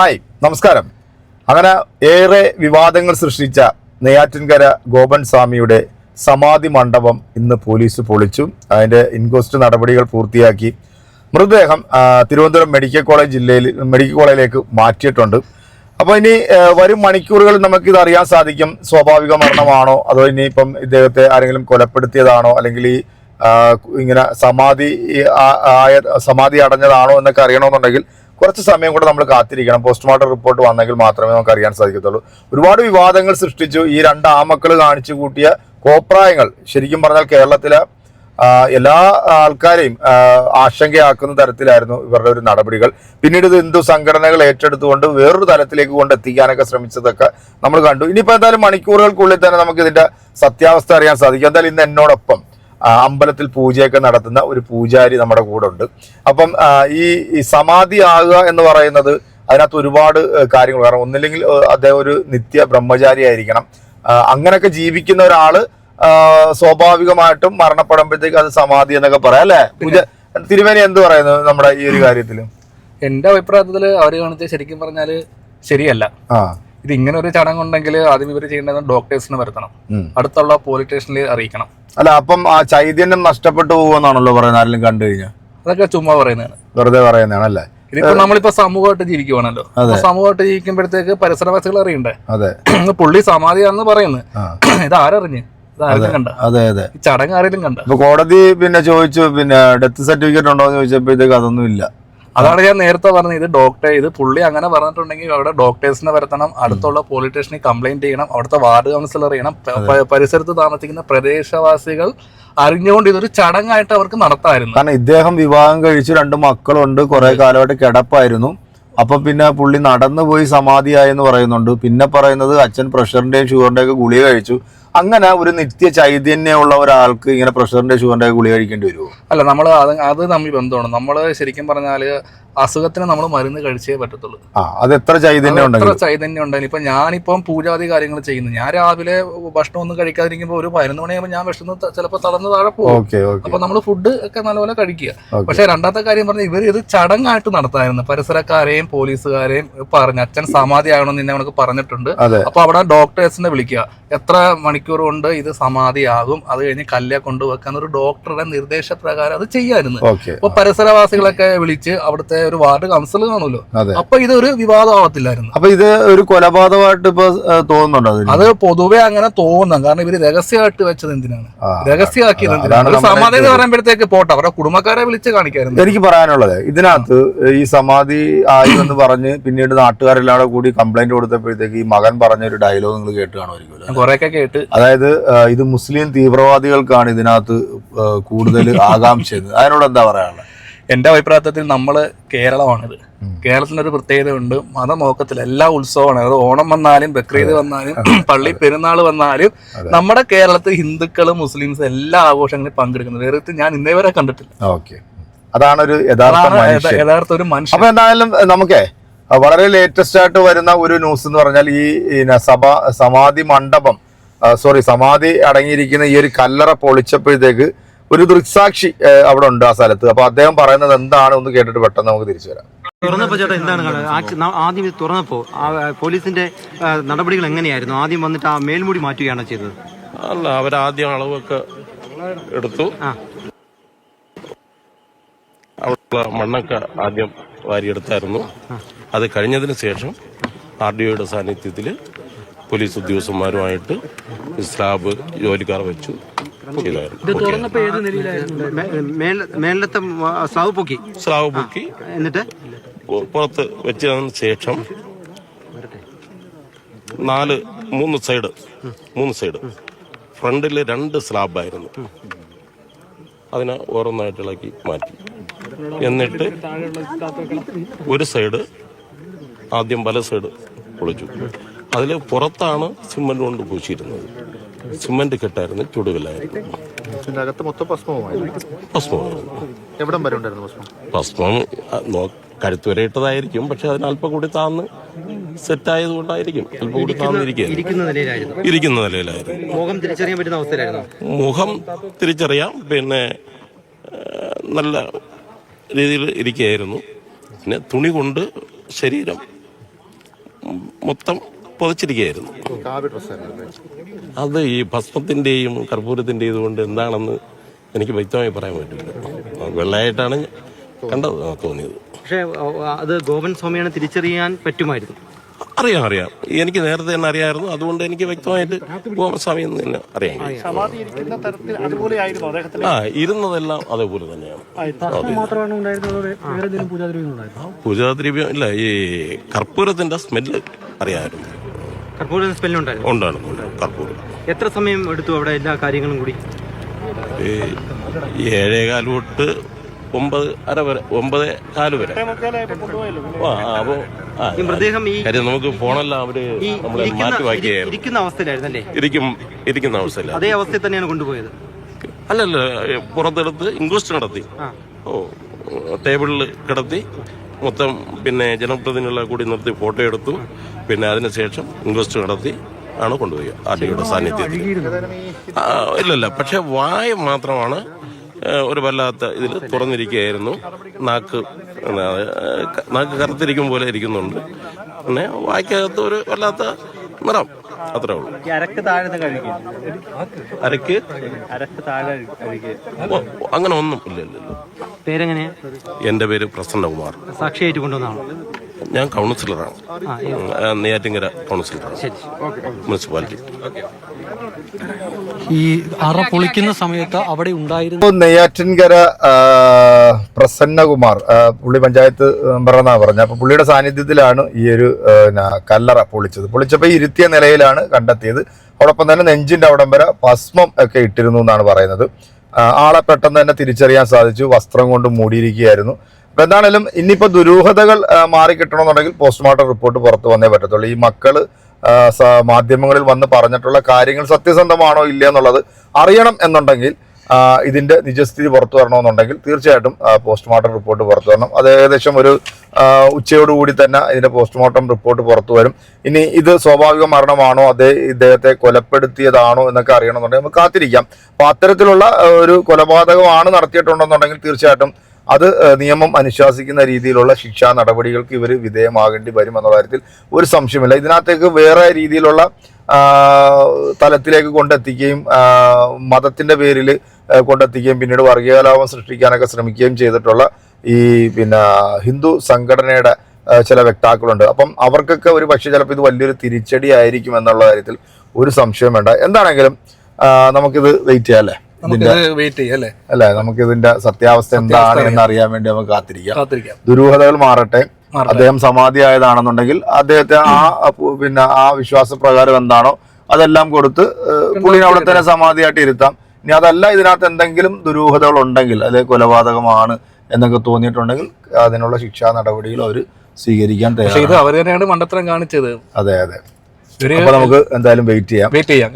Hi നമസ്കാരം. അങ്ങനെ ഏറെ വിവാദങ്ങൾ സൃഷ്ടിച്ച നെയ്യാറ്റിൻകര ഗോപൻ സ്വാമിയുടെ സമാധി മണ്ഡപം ഇന്ന് പോലീസ് പൊളിച്ചു. അതിന്റെ ഇൻക്വസ്റ്റ് നടപടികൾ പൂർത്തിയാക്കി മൃതദേഹം തിരുവനന്തപുരം മെഡിക്കൽ കോളേജ് ജില്ലയിൽ മെഡിക്കൽ കോളേജിലേക്ക് മാറ്റിയിട്ടുണ്ട്. അപ്പോൾ ഇനി വരും മണിക്കൂറുകളിൽ നമുക്കിത് അറിയാൻ സാധിക്കും സ്വാഭാവിക മരണമാണോ അതോ ഇനിയിപ്പം ഇദ്ദേഹത്തെ ആരെങ്കിലും കൊലപ്പെടുത്തിയതാണോ അല്ലെങ്കിൽ ഈ ഇങ്ങനെ സമാധി ആയ സമാധി അടഞ്ഞതാണോ എന്നൊക്കെ അറിയണമെന്നുണ്ടെങ്കിൽ കുറച്ച് സമയം കൂടെ നമ്മൾ കാത്തിരിക്കണം. പോസ്റ്റ്മോർട്ടം റിപ്പോർട്ട് വന്നെങ്കിൽ മാത്രമേ നമുക്ക് അറിയാൻ സാധിക്കത്തുള്ളൂ. ഒരുപാട് വിവാദങ്ങൾ സൃഷ്ടിച്ചു. ഈ രണ്ട് ആമക്കൾ കാണിച്ചു കൂട്ടിയ കോപ്രായങ്ങൾ. ശരിക്കും പറഞ്ഞാൽ കേരളത്തിലെ എല്ലാ ആൾക്കാരെയും ആശങ്കയാക്കുന്ന തരത്തിലായിരുന്നു ഇവരുടെ ഒരു നടപടികൾ. പിന്നീട് ഇത് ഹിന്ദു സംഘടനകൾ ഏറ്റെടുത്തുകൊണ്ട് വേറൊരു തലത്തിലേക്ക് കൊണ്ട് എത്തിക്കാനൊക്കെ ശ്രമിച്ചതൊക്കെ നമ്മൾ കണ്ടു. ഇനിയിപ്പോൾ എന്തായാലും മണിക്കൂറുകൾക്കുള്ളിൽ തന്നെ നമുക്ക് ഇതിന്റെ സത്യാവസ്ഥ അറിയാൻ സാധിക്കും. എന്തായാലും ഇന്ന് എന്നോടൊപ്പം അമ്പലത്തിൽ പൂജയൊക്കെ നടത്തുന്ന ഒരു പൂജാരി നമ്മുടെ കൂടെ ഉണ്ട്. അപ്പം ഈ സമാധി ആകുക എന്ന് പറയുന്നത് അതിനകത്ത് ഒരുപാട് കാര്യങ്ങൾ. കാരണം ഒന്നില്ലെങ്കിൽ അദ്ദേഹം ഒരു നിത്യ ബ്രഹ്മചാരി ആയിരിക്കണം. അങ്ങനെയൊക്കെ ജീവിക്കുന്ന ഒരാൾ സ്വാഭാവികമായിട്ടും മരണപ്പെടുമ്പോഴത്തേക്ക് അത് സമാധി എന്നൊക്കെ പറയാം അല്ലെ? പൂജ തിരുവേനി എന്ത് പറയുന്നു നമ്മുടെ ഈ ഒരു കാര്യത്തിൽ എന്റെ അഭിപ്രായത്തിൽ അവർ കാണിച്ച ശരിക്കും പറഞ്ഞാൽ ശരിയല്ല. ആ. ഇത് ഇങ്ങനെ ഒരു ചടങ്ങുണ്ടെങ്കിൽ ആദ്യം ഇവർ ചെയ്യേണ്ടത് ഡോക്ടേഴ്സിന് വരുത്തണം. അടുത്തുള്ള പോലീസ് സ്റ്റേഷനിൽ അറിയിക്കണം. അല്ല അപ്പം ആ ചൈതന്യം നഷ്ടപ്പെട്ടു പോകുമെന്നാണല്ലോ പറയുന്നത് ആരെങ്കിലും കണ്ടു കഴിഞ്ഞാൽ അതൊക്കെ ചുമ്മാ പറയുന്നതാണ്. വെറുതെ പറയുന്നതാണ് അല്ലേ ഇതിപ്പോ നമ്മളിപ്പോ സമൂഹമായിട്ട് ജീവിക്കുവാണല്ലോ. സമൂഹമായിട്ട് ജീവിക്കുമ്പോഴത്തേക്ക് പരിസരവാസികൾ അറിയണ്ടേ? അതെ. പുള്ളി സമാധിയാണെന്ന് പറയുന്നത് ഇത് ആരറിഞ്ഞ്? അതെ അതെ ചടങ്ങ് ആരെങ്കിലും കണ്ട? കോടതി പിന്നെ ചോദിച്ചു പിന്നെ ഡെത്ത് സർട്ടിഫിക്കറ്റ് ഉണ്ടോ എന്ന് ചോദിച്ചപ്പോഴത്തേക്ക് അതൊന്നും ഇല്ല. അതാണ് ഞാൻ നേരത്തെ പറഞ്ഞത്. ഇത് ഡോക്ടർ ഇത് പുള്ളി അങ്ങനെ പറഞ്ഞിട്ടുണ്ടെങ്കിൽ അവിടെ ഡോക്ടേഴ്സിനെ വരുത്തണം. അടുത്തുള്ള പോലീസ് സ്റ്റേഷനിൽ കംപ്ലൈന്റ് ചെയ്യണം. അവിടുത്തെ വാർഡ് കൗൺസിലർ ചെയ്യണം. പരിസരത്ത് താമസിക്കുന്ന പ്രദേശവാസികൾ അറിഞ്ഞുകൊണ്ട് ഇതൊരു ചടങ്ങായിട്ട് അവർക്ക് നടത്താമായിരുന്നു കാരണം ഇദ്ദേഹം വിവാഹം കഴിച്ചു. രണ്ട് മക്കളുണ്ട്. കുറെ കാലമായിട്ട് കിടപ്പായിരുന്നു. അപ്പൊ പിന്നെ പുള്ളി നടന്നു പോയി സമാധിയായെന്ന് പറയുന്നുണ്ട്. പിന്നെ പറയുന്നത് അച്ഛൻ പ്രഷറിന്റെയും ഷുഗറിന്റെയും ഒക്കെ ഗുളിക കഴിച്ചു. അങ്ങനെ ഒരു നിത്യ ചൈതന്യമുള്ള ഒരാൾക്ക് ഇങ്ങനെ പ്രഷറിന്റെ ഷുഗറിന്റെ ഗുളി കഴിക്കേണ്ടി വരുമോ അല്ല നമ്മൾ അത് അത് തമ്മിൽ ബന്ധമാണ്. നമ്മൾ ശരിക്കും പറഞ്ഞാൽ അസുഖത്തിന് നമ്മൾ മരുന്ന് കഴിച്ചേ പറ്റത്തുള്ളൂ. അത് എത്ര ചൈതന്യം എത്ര ചൈതന്യം ഉണ്ടെങ്കിൽ ഇപ്പൊ ഞാനിപ്പം പൂജാതി കാര്യങ്ങൾ ചെയ്യുന്നു. ഞാൻ രാവിലെ ഭക്ഷണം ഒന്നും കഴിക്കാതിരിക്കുമ്പോൾ ഒരു പതിനൊന്ന് മണിയാകുമ്പോൾ ഞാൻ വിഷന്ന് ചിലപ്പോൾ തളർന്ന് താഴെ പോകും. അപ്പൊ നമ്മൾ ഫുഡ് ഒക്കെ നല്ലപോലെ കഴിക്കുക. പക്ഷെ രണ്ടാമത്തെ കാര്യം പറഞ്ഞാൽ ഇവർ ഇത് ചടങ്ങായിട്ട് നടത്തായിരുന്നു. പരിസരക്കാരെയും പോലീസുകാരെയും പറഞ്ഞു അച്ഛൻ സമാധി ആകണമെന്ന് നിന്നെ അവനക്ക് പറഞ്ഞിട്ടുണ്ട്. അപ്പൊ അവിടെ ഡോക്ടേഴ്സിനെ വിളിക്കുക. എത്ര മണിക്കൂർ കൊണ്ട് ഇത് സമാധിയാകും? അത് കഴിഞ്ഞ് കല്ലെ കൊണ്ടുവെക്കാൻ ഒരു ഡോക്ടറുടെ നിർദ്ദേശപ്രകാരം അത് ചെയ്യായിരുന്നു. ഓക്കെ. അപ്പൊ പരിസരവാസികളൊക്കെ വിളിച്ച് അവിടുത്തെ ഒരു വാർഡ് കൗൺസിലർ കാണുമല്ലോ. അപ്പൊ ഇതൊരു വിവാദമാവത്തില്ലായിരുന്നു. അപ്പൊ ഇത് ഒരു കൊലപാതകമായിട്ട് ഇപ്പൊ തോന്നുന്നുണ്ടോ അത് പൊതുവെ അങ്ങനെ തോന്നാം കാരണം ഇവർ രഹസ്യമായിട്ട് വെച്ചത് എന്തിനാണ്? രഹസ്യമാക്കിയത് എന്തിനാണ്? സമാധി എന്ന് പറയുമ്പോഴത്തേക്ക് പോട്ടെ. അവരുടെ കുടുംബക്കാരെ വിളിച്ച് കാണിക്കായിരുന്നു. എനിക്ക് പറയാനുള്ളത് ഇതിനകത്ത് ഈ സമാധി ആയി എന്ന് പറഞ്ഞ് പിന്നീട് നാട്ടുകാരെല്ലാം കൂടി കംപ്ലൈന്റ് കൊടുത്തപ്പോഴത്തേക്ക് ഈ മകൻ പറഞ്ഞ ഒരു ഡയലോഗ് നിങ്ങൾ കേട്ട് കാണുമായിരിക്കുമല്ലോ കുറെയൊക്കെ കേട്ട്. അതായത് ഇത് മുസ്ലിം തീവ്രവാദികൾക്കാണ് ഇതിനകത്ത് കൂടുതൽ ആകാംക്ഷ അതിനോട് എന്താ പറയാനുള്ളത്? എന്റെ അഭിപ്രായത്തിൽ നമ്മൾ കേരളമാണിത്. കേരളത്തിന് ഒരു പ്രത്യേകതയുണ്ട്. മതം നോക്കത്തില്ല എല്ലാ ഉത്സവമാണ്. അത് ഓണം വന്നാലും ബക്രീദ് വന്നാലും പള്ളി പെരുന്നാൾ വന്നാലും നമ്മുടെ കേരളത്തിൽ ഹിന്ദുക്കളും മുസ്ലിംസും എല്ലാ ആഘോഷങ്ങളും പങ്കെടുക്കുന്നത്. വേറെ ഞാൻ ഇന്നേ വരെ കണ്ടിട്ടില്ല. ഓക്കെ. അതാണ് ഒരു യഥാർത്ഥ യഥാർത്ഥ ഒരു മനുഷ്യൻ. അപ്പൊ എന്തായാലും നമുക്കേ വളരെ ലേറ്റസ്റ്റ് ആയിട്ട് വരുന്ന ഒരു ന്യൂസ് എന്ന് പറഞ്ഞാൽ ഈ സഭ സമാധി മണ്ഡപം സോറി സമാധി അടങ്ങിയിരിക്കുന്ന ഈ ഒരു കല്ലറ പൊളിച്ചപ്പോഴത്തേക്ക് ഒരു ദൃക്സാക്ഷി അവിടെ ഉണ്ട് ആ സ്ഥലത്ത്. അപ്പൊ അദ്ദേഹം പറയുന്നത് എന്താണ് ഒന്ന് കേട്ടിട്ട് പെട്ടെന്ന് നമുക്ക് തിരിച്ചു വരാം. തുറന്നപ്പോ ചേട്ടാ എന്താണ് കാണുന്നത്? ആദ്യം ഇത് തുറന്നപ്പോ പോലീസിന്റെ നടപടികൾ എങ്ങനെയായിരുന്നു? ആദ്യം വന്നിട്ട് ആ മേൽമുടി മാറ്റുകയാണ് ചെയ്തത്. അല്ല അവരാദ്യം അളവൊക്കെ എടുത്തു. അവിടെയുള്ള മണ്ണൊക്കെ ആദ്യം വാരിയെടുത്തായിരുന്നു. അത് കഴിഞ്ഞതിന് ശേഷം ആർ ഡി ഒയുടെ സാന്നിധ്യത്തിൽ പോലീസ് ഉദ്യോഗസ്ഥന്മാരുമായിട്ട് സ്ലാബ് ജോലിക്കാർ വെച്ചു. മേലത്തെ സ്ലാവ് പൊക്കി. സ്ലാബ് പൊക്കി. എന്നിട്ട്? പുറത്ത് വെച്ചതിന് ശേഷം നാല് മൂന്ന് സൈഡ് മൂന്ന് സൈഡ്. ഫ്രണ്ടിൽ രണ്ട് സ്ലാബായിരുന്നു. അതിനെ ഓരോന്നായിട്ട് ഇളക്കി മാറ്റി. എന്നിട്ട് ഒരു സൈഡ് ആദ്യം പല സൈഡ് പൊളിച്ചു. അതിൽ പുറത്താണ് സിമന്റ് കൊണ്ട് പൂശിയിരുന്നത്. സിമന്റ് കെട്ടായിരുന്നു ചുടുകല്ലായിരുന്നു ഇതിന്റെ മൊത്തം ഭസ്മവുമായിരുന്നു. ഭസ്മമായിരുന്നു എവിടം വരെ ഉണ്ടായിരുന്നു ഭസ്മം? ഭസ്മം നോ- കഴുത്ത് വരെ ഇട്ടതായിരിക്കും പക്ഷെ അതിന് അല്പം കൂടി താന്ന് സെറ്റ് കൊണ്ടായിരിക്കും അല്പം കൂടി താന്നിരിക്കുന്ന ഇരിക്കുന്ന നിലയിലായിരുന്നു. ഇരിക്കുന്ന നിലയിലായിരുന്നു. മുഖം തിരിച്ചറിയാൻ പറ്റുന്ന അവസ്ഥയിലായിരുന്നു. മുഖം തിരിച്ചറിയാം പിന്നെ ആ, നല്ല രീതിയിൽ ഇരിക്കുകയായിരുന്നു. പിന്നെ തുണി കൊണ്ട് ശരീരം മൊത്തം പുതച്ചിരിക്കുകയായിരുന്നു അത് ഈ ഭസ്മത്തിന്റെയും കർപ്പൂരത്തിന്റെയും ഇതുകൊണ്ട് എന്താണെന്ന് എനിക്ക് വ്യക്തമായി പറയാൻ പറ്റില്ല. വെള്ളയായിട്ടാണ് കണ്ടത് തോന്നിയത്. പക്ഷേ അത് ഗോപൻ സ്വാമിയാണ് തിരിച്ചറിയാൻ പറ്റുമായിരുന്നു. അറിയാം അറിയാം. എനിക്ക് നേരത്തെ തന്നെ അറിയാമായിരുന്നു അതുകൊണ്ട് എനിക്ക് വ്യക്തമായിട്ട് ഗോപസ്വാമി എന്ന് തന്നെ അദ്ദേഹത്തിന്. ആ ഇരുന്നതെല്ലാം അതേപോലെ തന്നെയാണ്. പൂജാദ്രവ്യം ഇല്ല ഈ കർപ്പൂരത്തിന്റെ സ്മെല്ല് അറിയാമായിരുന്നു. കർപ്പൂര. എത്ര സമയം എടുത്തു അവിടെ എല്ലാ കാര്യങ്ങളും കൂടി? ഈ ഏഴേകാൽ തൊട്ട് ഒമ്പത് അര വരെ ഒമ്പത് കാൽ വരെ. ആ ഈ മൃതദേഹം ഈ കാര്യം നമുക്ക് ഫോണെല്ലാം അവർ ഈ നമ്മളെ ഇരിക്കുന്ന മാറ്റി ഇരി- വാക്കിയായിരുന്നു ഇരിക്കുന്ന ഇരിക്കും അവസ്ഥയില്ല അതേ അവസ്ഥയിൽ തന്നെയാണ് കൊണ്ടുപോയത്. അല്ലല്ല പുറത്തെടുത്ത് ഇൻക്വസ്റ്റ് നടത്തി. ആ. ഓ ടേബിളിൽ കിടത്തി. മൊത്തം പിന്നെ ജനപ്രതിനിധികളെ കൂടി നിർത്തി ഫോട്ടോ എടുത്തു. പിന്നെ അതിനുശേഷം ഇൻക്വസ്റ്റ് നടത്തി ആണ് കൊണ്ടുപോയി ആർ ടിയുടെ സാന്നിധ്യത്തിൽ. ഇല്ലല്ല. പക്ഷെ വായ മാത്രമാണ് ഒരു വല്ലാത്ത ഇതിൽ തുറന്നിരിക്കുകയായിരുന്നു. നാക്ക് നാക്ക് കറുത്തിരിക്കും പോലെ ഇരിക്കുന്നുണ്ട്. പിന്നെ വായ്ക്കകത്ത് ഒരു വല്ലാത്ത നിറം. അത്രേ ഉള്ളൂ. അരക്ക് താഴെ കഴിക്കും. അരക്ക്? അരക്ക് താഴെ അങ്ങനെ ഒന്നും ഇല്ല ഇല്ല ഇല്ല. പേരെങ്ങനെയാ? എന്റെ പേര് പ്രസന്നകുമാർ. സാക്ഷിയായിട്ട് കൊണ്ടുവന്നതാണോ? ഞാൻ കൗൺസിലറാണ്. നെയ്യാറ്റിങ്കര കൗൺസിലറാണ്. മുനിസിപ്പാലിറ്റി. ഈ അറ പൊളിക്കുന്ന സമയത്ത് അവിടെ ഉണ്ടായിരുന്ന നെയ്യാറ്റിൻകര പ്രസന്നകുമാർ പുള്ളി പഞ്ചായത്ത് മെമ്പറെന്നാ പറഞ്ഞ അപ്പൊ പുള്ളിയുടെ സാന്നിധ്യത്തിലാണ് ഈ ഒരു കല്ലറ പൊളിച്ചത്. പൊളിച്ചപ്പോൾ ഈ ഇരുത്തിയ നിലയിലാണ് കണ്ടെത്തിയത്. അതോടൊപ്പം തന്നെ നെഞ്ചിന്റെ അവിടം വരെ ഭസ്മം ഒക്കെ ഇട്ടിരുന്നു എന്നാണ് പറയുന്നത്. ആളെ പെട്ടെന്ന് തന്നെ തിരിച്ചറിയാൻ സാധിച്ചു. വസ്ത്രം കൊണ്ട് മൂടിയിരിക്കുകയായിരുന്നു. അപ്പൊ എന്താണേലും ഇനിയിപ്പോ ദുരൂഹതകൾ മാറിക്കിട്ടണമെന്നുണ്ടെങ്കിൽ പോസ്റ്റ്മോർട്ടം റിപ്പോർട്ട് പുറത്തു വന്നേ പറ്റത്തുള്ളൂ. ഈ മക്കൾ മാധ്യമങ്ങളിൽ വന്ന് പറഞ്ഞിട്ടുള്ള കാര്യങ്ങൾ സത്യസന്ധമാണോ ഇല്ല എന്നുള്ളത് അറിയണം എന്നുണ്ടെങ്കിൽ ഇതിന്റെ നിജസ്ഥിതി പുറത്തു വരണമെന്നുണ്ടെങ്കിൽ തീർച്ചയായിട്ടും പോസ്റ്റ്മോർട്ടം റിപ്പോർട്ട് പുറത്തു വരണം. അത് ഏകദേശം ഒരു ഉച്ചയോടുകൂടി തന്നെ ഇതിന്റെ പോസ്റ്റ്മോർട്ടം റിപ്പോർട്ട് പുറത്തു വരും. ഇനി ഇത് സ്വാഭാവിക മരണമാണോ അതേ ഇദ്ദേഹത്തെ കൊലപ്പെടുത്തിയതാണോ എന്നൊക്കെ അറിയണമെന്നുണ്ടെങ്കിൽ നമുക്ക് കാത്തിരിക്കാം. അപ്പൊ അത്തരത്തിലുള്ള ഒരു കൊലപാതകമാണ് നടത്തിയിട്ടുണ്ടെന്നുണ്ടെങ്കിൽ തീർച്ചയായിട്ടും അത് നിയമം അനുശാസിക്കുന്ന രീതിയിലുള്ള ശിക്ഷാ നടപടികൾക്ക് ഇവർ വിധേയമാകേണ്ടി വരും എന്നുള്ള കാര്യത്തിൽ ഒരു സംശയമില്ല ഇതിനകത്തേക്ക് വേറെ രീതിയിലുള്ള തലത്തിലേക്ക് കൊണ്ടെത്തിക്കുകയും മതത്തിന്റെ പേരിൽ കൊണ്ടെത്തിക്കുകയും പിന്നീട് വർഗീയകലാപം സൃഷ്ടിക്കാനൊക്കെ ശ്രമിക്കുകയും ചെയ്തിട്ടുള്ള ഈ പിന്നെ ഹിന്ദു സംഘടനയുടെ ചില വ്യക്താക്കളുണ്ട്. അപ്പം അവർക്കൊക്കെ ഒരു പക്ഷേ ചിലപ്പോൾ ഇത് വലിയൊരു തിരിച്ചടി ആയിരിക്കും എന്നുള്ള കാര്യത്തിൽ ഒരു സംശയം വേണ്ട. എന്താണെങ്കിലും നമുക്കിത് വെയിറ്റ് ചെയ്യാം അല്ലേ? അല്ലേ? നമുക്ക് ഇതിന്റെ സത്യാവസ്ഥ എന്താണ് എന്ന് അറിയാൻ വേണ്ടി നമുക്ക് കാത്തിരിക്കാം. ദുരൂഹതകൾ മാറട്ടെ. അദ്ദേഹം സമാധി ആയതാണെന്നുണ്ടെങ്കിൽ അദ്ദേഹത്തെ ആ പിന്നെ ആ വിശ്വാസപ്രകാരം എന്താണോ അതെല്ലാം കൊടുത്ത് പുള്ളിനെ അവിടെ തന്നെ സമാധിയായിട്ട് ഇരുത്താം. ഇനി അതല്ല ഇതിനകത്ത് എന്തെങ്കിലും ദുരൂഹതകൾ ഉണ്ടെങ്കിൽ അല്ലെ കൊലപാതകമാണ് എന്നൊക്കെ തോന്നിയിട്ടുണ്ടെങ്കിൽ അതിനുള്ള ശിക്ഷാ നടപടികൾ അവർ സ്വീകരിക്കാൻ തയ്യാറാണ്. അവർ തന്നെയാണ് മണ്ടത്തരം കാണിച്ചത്. അതെ അതെ. അപ്പൊ നമുക്ക് എന്തായാലും വെയിറ്റ് ചെയ്യാം. വെയിറ്റ് ചെയ്യാം